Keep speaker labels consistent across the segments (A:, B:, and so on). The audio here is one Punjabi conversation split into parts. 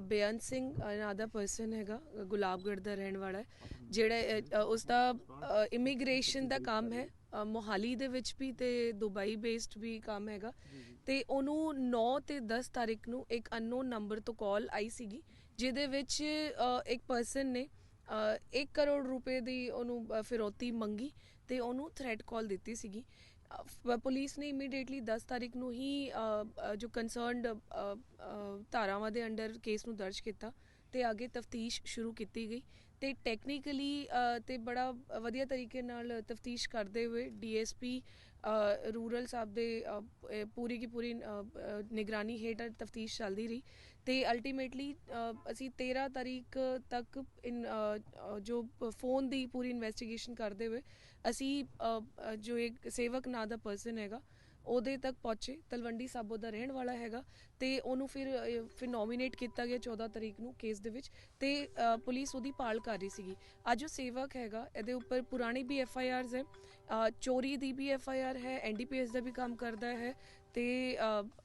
A: ਬੇਅੰਤ ਸਿੰਘ ਨਾਂ ਦਾ ਪਰਸਨ ਹੈਗਾ ਗੁਲਾਬਗੜ੍ਹ ਦਾ ਰਹਿਣ ਵਾਲਾ ਜਿਹੜਾ ਅ, ਉਸ ਦਾ ਇਮੀਗ੍ਰੇਸ਼ਨ ਦਾ ਕੰਮ ਹੈ ਮੋਹਾਲੀ ਦੇ ਵਿੱਚ ਵੀ ਤੇ ਦੁਬਈ ਬੇਸਡ ਵੀ ਕੰਮ ਹੈਗਾ। ਤੇ ਉਹਨੂੰ 9 ਤੇ 10 ਤਾਰੀਖ ਨੂੰ ਇੱਕ ਅਨਨੋਨ ਨੰਬਰ ਤੋਂ ਕਾਲ ਆਈ ਸੀਗੀ ਜਿਹਦੇ ਵਿੱਚ ਇੱਕ ਪਰਸਨ ਨੇ 1 ਕਰੋੜ ਰੁਪਏ ਦੀ ਉਹਨੂੰ ਅ, ਫਿਰੌਤੀ ਮੰਗੀ ਤੇ ਉਹਨੂੰ ਥ੍ਰੈਟ ਕਾਲ ਦਿੱਤੀ ਸੀਗੀ। ਪੁਲਿਸ ਨੇ ਇਮੀਡੀਏਟਲੀ 10 ਤਾਰੀਖ ਨੂੰ ਹੀ ਜੋ ਕੰਸਰਨਡ ਧਾਰਾਵਾਂ ਦੇ ਅੰਡਰ ਕੇਸ ਨੂੰ ਦਰਜ ਕੀਤਾ ਤੇ ਅੱਗੇ ਤਫਤੀਸ਼ ਸ਼ੁਰੂ ਕੀਤੀ ਗਈ ਤੇ ਟੈਕਨੀਕਲੀ ਤੇ ਬੜਾ ਵਧੀਆ ਤਰੀਕੇ ਨਾਲ ਤਫਤੀਸ਼ ਕਰਦੇ ਹੋਏ ਡੀਐਸਪੀ ਰੂਰਲ ਸਾਹਿਬ ਦੇ ਪੂਰੀ ਕੀ ਪੂਰੀ ਨਿਗਰਾਨੀ ਹੇਠ ਤਫਤੀਸ਼ ਚੱਲਦੀ ਰਹੀ ਤੇ ਅਲਟੀਮੇਟਲੀ ਅਸੀਂ 13 ਤਾਰੀਖ ਤੱਕ ਇਨ ਜੋ ਫੋਨ ਦੀ ਪੂਰੀ ਇਨਵੈਸਟੀਗੇਸ਼ਨ ਕਰਦੇ ਹੋਏ ਅਸੀਂ ਜੋ ਇੱਕ ਸੇਵਕ ਨਾਂ ਦਾ ਪਰਸਨ ਹੈਗਾ ਉਹਦੇ ਤੱਕ ਪਹੁੰਚੇ। ਤਲਵੰਡੀ ਸਾਬੋ ਦਾ ਰਹਿਣ ਵਾਲਾ ਹੈਗਾ ਤੇ ਉਹਨੂੰ ਫਿਰ ਫਿਰ ਨੋਮੀਨੇਟ ਕੀਤਾ ਗਿਆ 14 ਤਰੀਕ ਨੂੰ ਕੇਸ ਦੇ ਵਿੱਚ ਤੇ ਪੁਲਿਸ ਉਹਦੀ ਭਾਲ ਕਰ ਰਹੀ ਸੀਗੀ। ਅੱਜ ਉਹ ਸੇਵਕ ਹੈਗਾ, ਇਹਦੇ ਉੱਪਰ ਪੁਰਾਣੀ ਵੀ ਐਫ ਆਈ ਆਰਸ ਹੈ ਚੋਰੀ ਦੀ ਵੀ ਐਫ ਆਈ ਆਰ ਹੈ ਐਨਡੀਪੀਐਸ ਦਾ ਵੀ ਕੰਮ ਕਰਦਾ ਹੈ ਤੇ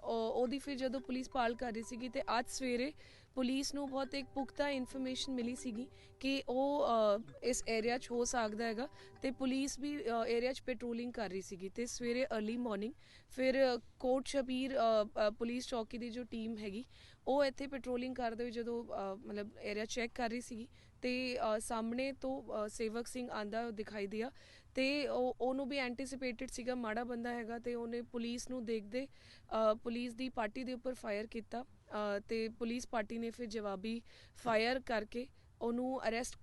A: ਉਹਦੀ ਫਿਰ ਜਦੋਂ ਪੁਲਿਸ ਭਾਲ ਕਰ ਰਹੀ ਸੀਗੀ ਤੇ ਅੱਜ ਸਵੇਰੇ ਪੁਲਿਸ ਨੂੰ ਬਹੁਤ ਇੱਕ ਪੁਖਤਾ ਇਨਫੋਰਮੇਸ਼ਨ ਮਿਲੀ ਸੀਗੀ ਕਿ ਉਹ ਅ, ਇਸ ਏਰੀਆ 'ਚ ਹੋ ਸਕਦਾ ਹੈਗਾ ਤੇ ਪੁਲਿਸ ਵੀ ਏਰੀਆ 'ਚ ਪੈਟਰੋਲਿੰਗ ਕਰ ਰਹੀ ਸੀਗੀ ਤੇ ਸਵੇਰੇ अर्ਲੀ ਮਾਰਨਿੰਗ ਫਿਰ ਅ, ਕੋਟ ਸ਼ਬੀਰ ਅ, ਅ, ਪੁਲਿਸ ਚੌਕੀ ਦੀ ਜੋ ਟੀਮ ਹੈਗੀ ਉਹ ਇੱਥੇ ਪੈਟਰੋਲਿੰਗ ਕਰਦੇ ਹੋਏ ਜਦੋਂ ਅ, ਮਤਲਬ ਏਰੀਆ ਚੈੱਕ ਕਰ ਰਹੀ ਸੀਗੀ ਤੇ ਅ, ਸਾਹਮਣੇ ਤੋਂ ਅ, ਸੇਵਕ ਸਿੰਘ ਆਂਦਾ ਦਿਖਾਈ ਦਿਆ ਤੇ ਉਹ ਉਹਨੂੰ ਵੀ ਐਂਟੀਸਿਪੇਟਡ ਸੀਗਾ ਮਾੜਾ ਬੰਦਾ ਹੈਗਾ ਤੇ ਉਹਨੇ ਪੁਲਿਸ ਨੂੰ ਦੇਖਦੇ ਅ, ਪੁਲਿਸ ਦੀ ਪਾਰਟੀ ਦੇ ਉੱਪਰ ਫਾਇਰ ਕੀਤਾ ਤੇ ਪੁਲਿਸ ਪਾਰਟੀ ਨੇ ਫਿਰ ਜਵਾਬੀ ਫਾਇਰ ਕਰਕੇ ਉਹਨੂੰ ਅਰੈਸਟ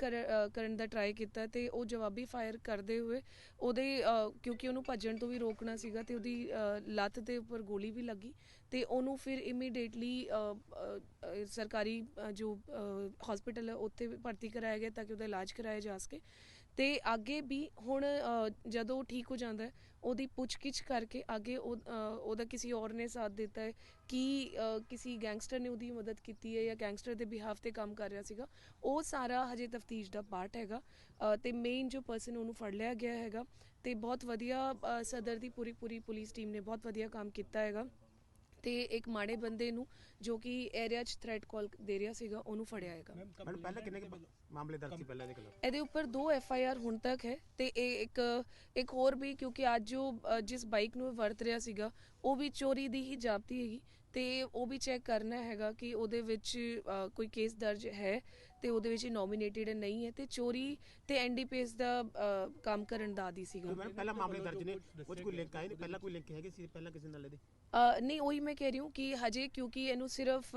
A: ਕਰਨ ਦਾ ਟਰਾਈ ਕੀਤਾ ਤੇ ਉਹ ਜਵਾਬੀ ਫਾਇਰ ਕਰਦੇ ਹੋਏ ਉਹਦੇ ਕਿਉਂਕਿ ਉਹਨੂੰ ਭੱਜਣ ਤੋਂ ਵੀ ਰੋਕਣਾ ਸੀਗਾ ਤੇ ਉਹਦੀ ਅ, ਲੱਤ ਦੇ ਉੱਪਰ ਗੋਲੀ ਵੀ ਲੱਗੀ ਤੇ ਉਹਨੂੰ ਫਿਰ ਇਮੀਡੀਏਟਲੀ ਸਰਕਾਰੀ ਜੋ ਹਸਪੀਟਲ ਹੈ ਉੱਥੇ ਭਰਤੀ ਕਰਾਇਆ ਗਿਆ ਤਾਂ ਕਿ ਉਹਦਾ ਇਲਾਜ ਕਰਾਇਆ ਜਾ ਸਕੇ। ਤੇ ਅੱਗੇ ਵੀ ਹੁਣ ਜਦੋਂ ਉਹ ਠੀਕ ਹੋ ਜਾਂਦਾ ਹੈ ਉਹਦੀ ਪੁੱਛਗਿੱਛ ਕਰਕੇ ਅੱਗੇ ਉਹ, ਉਹਦਾ ਕਿਸੇ ਔਰ ਨੇ ਸਾਥ ਦਿੱਤਾ ਹੈ ਕਿ ਕਿਸੇ ਗੈਂਗਸਟਰ ਨੇ ਉਹਦੀ ਮਦਦ ਕੀਤੀ ਹੈ ਜਾਂ ਗੈਂਗਸਟਰ ਦੇ ਬਿਹਾਫ ਤੇ ਕੰਮ ਕਰ ਰਿਹਾ ਸੀਗਾ ਉਹ ਸਾਰਾ ਹਜੇ ਤਫਤੀਸ਼ ਦਾ ਪਾਰਟ ਹੈਗਾ। ਅ, ਤੇ ਮੇਨ ਜੋ ਪਰਸਨ ਉਹਨੂੰ ਫੜ ਲਿਆ ਗਿਆ ਹੈਗਾ ਤੇ ਬਹੁਤ ਵਧੀਆ ਸਦਰ ਦੀ ਪੂਰੀ ਪੂਰੀ ਪੁਲਿਸ ਟੀਮ ਨੇ ਬਹੁਤ ਵਧੀਆ ਕੰਮ ਕੀਤਾ ਹੈਗਾ। ਤੇ ਇੱਕ ਮਾੜੇ ਬੰਦੇ ਨੂੰ ਜੋ ਕਿ ਏਰੀਆ 'ਚ ਥ੍ਰੈਟ ਕਾਲ ਦੇ ਰਿਹਾ ਸੀਗਾ ਉਹਨੂੰ ਫੜਿਆ ਹੈਗਾ।
B: ਮੈਡਮ ਪਹਿਲਾਂ ਕਿੰਨੇ ਮਾਮਲੇ ਦਰਜ ਸੀ ਪਹਿਲਾਂ ਇਹਦੇ ਖਿਲਾਫ।
A: ਇਹਦੇ ਉੱਪਰ ਦੋ ਐਫ ਆਈ ਆਰ ਹੁਣ ਤੱਕ ਹੈ ਤੇ ਇਹ ਇੱਕ ਇੱਕ ਹੋਰ ਵੀ ਕਿਉਂਕਿ ਅੱਜ ਜੋ ਜਿਸ ਬਾਈਕ ਨੂੰ ਇਹ ਵਰਤ ਰਿਹਾ ਸੀਗਾ ਉਹ ਵੀ ਚੋਰੀ ਦੀ ਹੀ ਜਾਪਤੀ ਹੈਗੀ। ਤੇ ਉਹ ਵੀ ਚੈੱਕ ਕਰਨਾ ਹੈਗਾ ਕਿ ਉਹਦੇ ਵਿੱਚ ਕੋਈ ਕੇਸ ਦਰਜ ਹੈ ਤੇ ਉਹਦੇ ਵਿੱਚ ਨੋਮੀਨੇਟਡ ਨਹੀਂ ਹੈ। ਤੇ ਚੋਰੀ ਤੇ ਐਨਡੀਪੀਐਸ ਦਾ ਕੰਮ ਕਰਨ ਦਾ ਆਦੀ ਸੀਗਾ।
B: ਪਹਿਲਾਂ ਮਾਮਲੇ ਦਰਜ ਨੇ ਉਹ ਕੋਈ ਲਿੰਕ ਆਏ ਨੇ? ਪਹਿਲਾਂ ਕੋਈ ਲਿੰਕ ਹੈਗੇ ਸੀ ਪਹਿਲਾਂ ਕਿਸੇ ਨਾਲ ਇਹਦੇ?
A: ਨਹੀਂ ਉਹੀ ਮੈਂ ਕਹਿ ਰਹੀ ਹਾਂ ਕਿ ਹਜੇ ਕਿਉਂਕਿ ਇਹਨੂੰ ਸਿਰਫ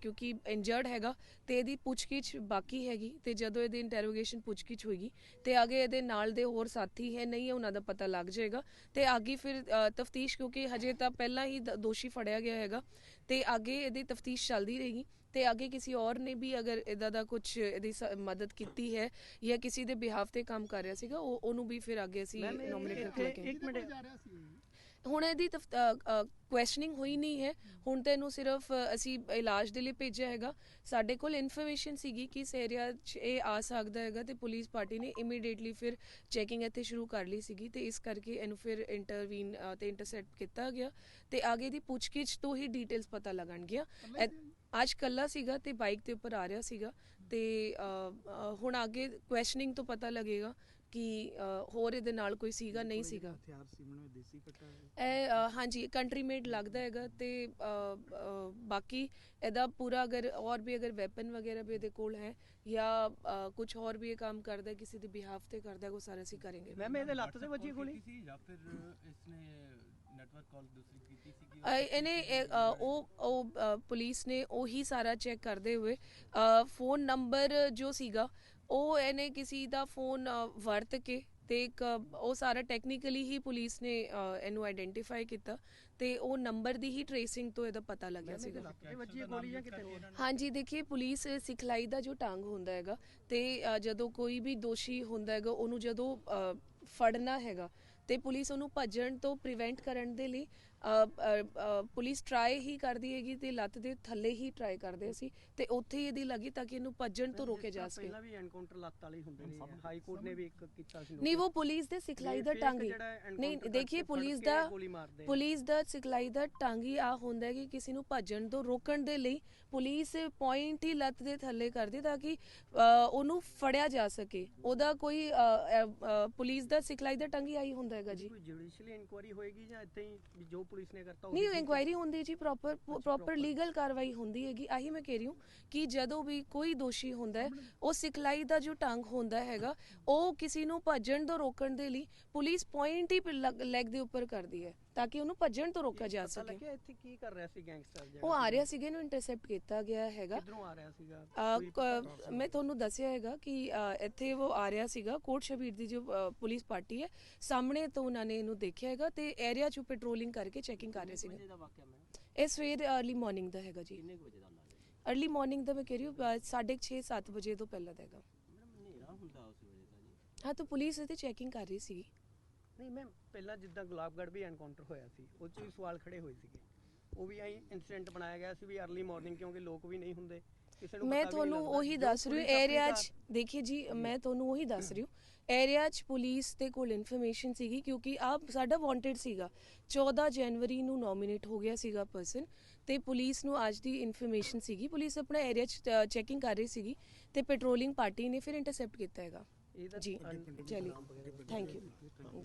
A: ਕਿਉਂਕਿ ਇੰਜਰਡ ਹੈਗਾ ਤੇ ਇਹਦੀ ਪੁੱਛਗਿੱਛ ਬਾਕੀ ਹੈਗੀ ਤੇ ਜਦੋਂ ਇਹਦੀ ਇੰਟਰੋਗੇਸ਼ਨ ਪੁੱਛਗਿੱਛ ਹੋਏਗੀ ਤੇ ਅੱਗੇ ਇਹਦੇ ਨਾਲ ਦੇ ਹੋਰ ਸਾਥੀ ਹੈ ਨਹੀਂ ਹੈ ਉਹਨਾਂ ਦਾ ਪਤਾ ਲੱਗ ਜਾਏਗਾ। ਤੇ ਅੱਗੇ ਫਿਰ ਤਫਤੀਸ਼ ਕਿਉਂਕਿ ਹਜੇ ਤਾਂ ਪਹਿਲਾਂ ਹੀ ਦੋਸ਼ੀ ਫੜਿਆ ਗਿਆ ਹੈਗਾ। ਤੇ ਅੱਗੇ ਇਹਦੀ ਤਫਤੀਸ਼ ਚੱਲਦੀ ਰਹੇਗੀ। ਤੇ ਅੱਗੇ ਕਿਸੇ ਔਰ ਨੇ ਵੀ ਅਗਰ ਇਦਾਂ ਦਾ ਕੁਝ ਇਹਦੀ ਮਦਦ ਕੀਤੀ ਹੈ ਜਾਂ ਕਿਸੇ ਦੇ ਬਿਹਾਫ ਤੇ ਕੰਮ ਕਰ ਰਿਹਾ ਸੀਗਾ ਉਹ ਉਹਨੂੰ ਵੀ ਫਿਰ ਅੱਗੇ ਅਸੀਂ ਨੋਮੀਨੇਟ ਕਰਕੇ
C: ਇੱਕ ਮਿੰਟ।
A: ਹੁਣ ਇਹਦੀ ਕੁਐਸਚਨਿੰਗ ਹੋਈ ਨਹੀਂ ਹੈ। ਹੁਣ ਤੇ ਇਹਨੂੰ ਸਿਰਫ ਅਸੀਂ ਇਲਾਜ ਦੇ ਲਈ ਭੇਜਿਆ ਹੈਗਾ। ਸਾਡੇ ਕੋਲ ਇਨਫੋਰਮੇਸ਼ਨ ਸੀਗੀ ਕਿ ਇਸ ਏਰੀਆ 'ਚ ਇਹ ਆ ਸਕਦਾ ਹੈਗਾ ਤੇ ਪੁਲਿਸ ਪਾਰਟੀ ਨੇ ਇਮੀਡੀਏਟਲੀ ਫਿਰ ਚੈਕਿੰਗ ਇੱਥੇ ਸ਼ੁਰੂ ਕਰ ਲਈ ਸੀਗੀ ਤੇ ਇਸ ਕਰਕੇ ਇਹਨੂੰ ਫਿਰ ਇੰਟਰਵੀਨ ਤੇ ਇੰਟਰਸੈਪਟ ਕੀਤਾ ਗਿਆ ਤੇ ਅੱਗੇ ਦੀ ਪੁੱਛਗਿੱਛ ਤੋਂ ਹੀ ਡਿਟੇਲਸ ਪਤਾ ਲੱਗਣਗੀਆਂ। ਅੱਜ ਕੱਲਾ ਸੀਗਾ ਤੇ ਬਾਈਕ ਦੇ ਉੱਪਰ ਆ ਰਿਹਾ ਸੀਗਾ ਤੇ ਹੁਣ ਅੱਗੇ ਕੁਐਸਚਨਿੰਗ ਤੋਂ ਪਤਾ ਲੱਗੇਗਾ ਕਿ ਹੋਰ ਇਹਦੇ ਨਾਲ ਕੋਈ ਸੀਗਾ ਨਹੀਂ ਸੀਗਾ।
C: ਹਥਿਆਰ ਸੀ ਮੈਨੂੰ ਦੇਸੀ ਕੱਟਾ
A: ਇਹ ਹਾਂਜੀ ਕੰਟਰੀ ਮੇਡ ਲੱਗਦਾ ਹੈਗਾ ਤੇ ਬਾਕੀ ਇਹਦਾ ਪੂਰਾ ਅਗਰ ਔਰ ਵੀ ਅਗਰ ਵੈਪਨ ਵਗੈरह ਵੀ ਇਹਦੇ ਕੋਲ ਹੈ ਜਾਂ ਕੁਝ ਹੋਰ ਵੀ ਇਹ ਕੰਮ ਕਰਦਾ ਕਿਸੇ ਦੇ ਬਿਹਾਫ ਤੇ ਕਰਦਾ ਉਹ ਸਾਰਾ ਅਸੀਂ ਕਰਾਂਗੇ।
C: ਮੈਮ ਇਹਦੇ ਲੱਤ ਤੇ ਵੱਜੀ ਗੋਲੀ?
D: ਸੀ ਜਾਂ ਫਿਰ ਇਸਨੇ ਨੈਟਵਰਕ ਕਾਲ ਦੂਸਰੀ ਕੀਤੀ ਸੀ ਕਿ
A: ਅ, ਇਹਨੇ ਉਹ ਉਹ ਪੁਲਿਸ ਨੇ ਉਹੀ ਸਾਰਾ ਚੈੱਕ ਕਰਦੇ ਹੋਏ ਫੋਨ ਨੰਬਰ ਜੋ ਸੀਗਾ ਉਹ ਇਹਨੇ ਕਿਸੇ ਦਾ ਫੋਨ ਵਰਤ ਕੇ ਤੇ ਇੱਕ ਉਹ ਸਾਰਾ ਟੈਕਨੀਕਲੀ ਹੀ ਪੁਲਿਸ ਨੇ ਇਹਨੂੰ ਆਇਡੈਂਟੀਫਾਈ ਕੀਤਾ ਤੇ ਉਹ ਨੰਬਰ ਦੀ ਹੀ ਟ੍ਰੇਸਿੰਗ ਤੋਂ ਇਹਦਾ ਪਤਾ ਲੱਗਿਆ ਸੀਗਾ। ਹਾਂਜੀ ਦੇਖੀਏ ਪੁਲਿਸ ਸਿਖਲਾਈ ਦਾ ਜੋ ਢੰਗ ਹੁੰਦਾ ਹੈਗਾ ਤੇ ਜਦੋਂ ਕੋਈ ਵੀ ਦੋਸ਼ੀ ਹੁੰਦਾ ਹੈਗਾ ਉਹਨੂੰ ਜਦੋਂ ਫੜਨਾ ਹੈਗਾ ਤੇ ਪੁਲਿਸ ਉਹਨੂੰ ਭੱਜਣ ਤੋਂ ਪ੍ਰੀਵੈਂਟ ਕਰਨ ਦੇ ਲਈ ਪੁਲਿਸ ਟਰਾਈ ਹੀ ਕਰਦੀ ਹੈਗੀ ਤੇ ਲੱਤ ਦੇ ਥੱਲੇ ਹੀ ਟਰਾਈ ਕਰਦੇ ਸੀ ਤੇ ਉੱਥੇ ਹੀ ਇਹਦੀ ਲੱਗੀ ਤਾਂ ਕਿ ਇਹਨੂੰ ਭੱਜਣ ਤੋਂ ਰੋਕਿਆ ਜਾ ਸਕੇ।
C: ਪਹਿਲਾਂ ਵੀ ਐਨਕਾਊਂਟਰ ਲੱਤ ਵਾਲੇ ਹੁੰਦੇ ਨੇ ਹਾਈ ਕੋਰਟ ਨੇ ਵੀ ਇੱਕ ਕੀਤਾ ਸੀ
A: ਨਹੀਂ ਉਹ ਪੁਲਿਸ ਦੇ ਸਿਖਲਾਈ ਦਾ
C: ਜਿਹੜਾ
A: ਨਹੀਂ ਦੇਖੀਏ ਪੁਲਿਸ ਦਾ। ਪੁਲਿਸ ਦਾ ਸਿਖਲਾਈ ਦਾ ਹੀ ਆ ਹੁੰਦਾ ਹੈ ਕਿ ਕਿਸੇ ਨੂੰ ਭੱਜਣ ਤੋਂ ਰੋਕਣ ਦੇ ਲਈ ਪੁਲਿਸ ਪੁਆਇੰਟ ਹੀ ਲੱਤ ਦੇ ਥੱਲੇ ਕਰਦੀ ਤਾਂ ਕਿ ਉਹਨੂੰ ਫੜਿਆ ਜਾ ਸਕੇ। ਉਹਦਾ ਕੋਈ ਪੁਲਿਸ ਦਾ ਸਿਖਲਾਈ ਦਾ ਹੀ ਆਈ ਹੁੰਦਾ ਹੈਗਾ ਜੀ
C: ਕੋਈ ਜੁਡੀਸ਼ੀਅਲੀ ਇਨਕੁਆਇਰੀ ਹੋਏਗੀ ਜਾਂ ਇੱਥੇ ਹੀ ਵੀ ਜੋ ਪੁਲਿਸ ਨੇ ਕਰਤਾ
A: ਨਹੀਂ
C: ਠੀਕ ਹੈ?
A: ਇਨਕੁਆਇਰੀ ਹੁੰਦੀ ਜੀ ਪ੍ਰੋਪਰ ਪ੍ਰੋਪਰ। ਲੀਗਲ ਕਾਰਵਾਈ ਹੁੰਦੀ ਹੈਗੀ ਆਹੀ ਮੈਂ ਕਹਿ ਰਹੀ ਹੂੰ ਕਿ ਜਦੋਂ ਵੀ ਕੋਈ ਦੋਸ਼ੀ ਹੁੰਦਾ ਹੈ ਉਹ ਸਿਖਲਾਈ ਦਾ ਜੋ ਢੰਗ ਹੁੰਦਾ ਹੈਗਾ ਉਹ ਕਿਸੇ ਨੂੰ ਭੱਜਣ ਤੋਂ ਰੋਕਣ ਦੇ ਲਈ ਪੁਲਿਸ ਪੁਆਇੰਟ ਹੀ ਲੈਗ ਦੇ ਉੱਪਰ ਕਰਦੀ ਹੈ ਤਾਂ ਕਿ ਉਹਨੂੰ ਭੱਜਣ ਤੋਂ ਰੋਕਿਆ ਜਾ
C: ਪਤਾ
A: ਸਕੇ।
C: ਲੱਗਿਆ ਇੱਥੇ ਕੀ ਕਰ ਰਿਹਾ ਸੀ ਗੈਂਗਸਟਰ ਜਿਹੜਾ
A: ਉਹ ਆ ਰਿਹਾ ਸੀਗੇ ਨੂੰ ਇੰਟਰਸੈਪਟ ਕੀਤਾ ਗਿਆ ਹੈਗਾ।
C: ਕਿੱਧਰੋਂ ਆ ਰਿਹਾ ਸੀਗਾ?
A: ਅ,
C: ਕੋਈ
A: ਕ- ਮੈਂ ਤੁਹਾਨੂੰ ਦੱਸਿਆ ਹੈਗਾ ਕਿ ਅ, ਇੱਥੇ ਉਹ ਆ ਰਿਹਾ ਸੀਗਾ ਕੋਟ ਸ਼ਬੀਰ ਦੀ ਜੋ ਅ, ਪੁਲਿਸ ਪਾਰਟੀ ਹੈ ਸਾਹਮਣੇ ਤੋਂ ਉਹਨਾਂ ਨੇ ਇਹਨੂੰ ਦੇਖਿਆ ਹੈਗਾ ਤੇ ਏਰੀਆ 'ਚ ਪੈਟਰੋਲਿੰਗ ਕਰਕੇ ਚੈਕਿੰਗ ਕਰ ਰਹੇ ਸੀਗੇ।
C: ਦਾ ਵਾਕਿਆ ਮੈਂ
A: ਇਹ ਸਵੇਰ ਅਰਲੀ ਮਾਰਨਿੰਗ ਦਾ ਹੈਗਾ ਜੀ।
C: ਕਿੰਨੇ ਕੁ ਵਜੇ ਦਾ ਅੰਦਾਜ਼ਾ
A: ਅਰਲੀ ਮਾਰਨਿੰਗ ਦਾ ਮੈਂ ਕਹਿ ਰਹੀ ਹਾਂ 6:30 7 ਵਜੇ ਤੋਂ ਪਹਿਲਾਂ ਦਾ ਹੈਗਾ।
C: ਮੈਡਮ ਹਨੇਰਾ ਹੁੰਦਾ ਉਸ ਵੇਲੇ ਤਾਂ ਜੀ।
A: ਹਾਂ ਤਾਂ ਪੁਲਿਸ ਇਹਦੀ ਚੈਕਿੰਗ ਕਰ ਰਹੀ ਸੀ
C: ਨਹੀਂ ਮੈਂ ਪਹਿਲਾਂ ਜਿੱਦਾਂ ਗੁਲਾਬਗੜ੍ਹ ਵੀ ਐਨਕਾਊਂਟਰ ਹੋਇਆ ਸੀ ਉਹ 'ਚ ਵੀ ਸਵਾਲ ਖੜੇ ਹੋਏ ਸੀਗੇ। ਉਹ ਵੀ ਐਂ ਇਨਸੀਡੈਂਟ ਬਣਾਇਆ ਗਿਆ ਸੀ ਵੀ ਅਰਲੀ ਮਾਰਨਿੰਗ ਕਿਉਂਕਿ ਲੋਕ ਵੀ ਨਹੀਂ ਹੁੰਦੇ ਕਿਸੇ ਨੂੰ
A: ਮੈਂ ਤੁਹਾਨੂੰ। ਉਹੀ ਦੱਸ ਰਹੀ ਹਾਂ ਏਰੀਆ 'ਚ ਦੇਖਿਏ ਜੀ ਮੈਂ ਤੁਹਾਨੂੰ ਉਹੀ ਦੱਸ ਰਹੀ ਹਾਂ। ਏਰੀਆ 'ਚ ਪੁਲਿਸ ਦੇ ਕੋਲ ਇਨਫੋਰਮੇਸ਼ਨ ਸੀਗੀ ਕਿਉਂਕਿ ਆਪ ਸਾਡਾ ਵਾਂਟਡ ਸੀਗਾ। 14 ਜਨਵਰੀ ਨੂੰ ਨੋਮੀਨੇਟ ਹੋ ਗਿਆ ਸੀਗਾ ਪਰਸਨ ਤੇ ਪੁਲਿਸ ਨੂੰ ਅੱਜ ਦੀ ਇਨਫੋਰਮੇਸ਼ਨ ਸੀਗੀ। ਪੁਲਿਸ ਆਪਣਾ ਏਰੀਆ 'ਚ ਚੈਕਿੰਗ ਕਰ ਰਹੀ ਸੀਗੀ ਤੇ ਪੈਟਰੋਲਿੰਗ ਪਾਰਟੀ ਨੇ ਫਿਰ ਇੰਟਰਸੈਪਟ ਕੀਤਾ ਹੈਗਾ। ਜੀ ਚਲਿਏ। Thank you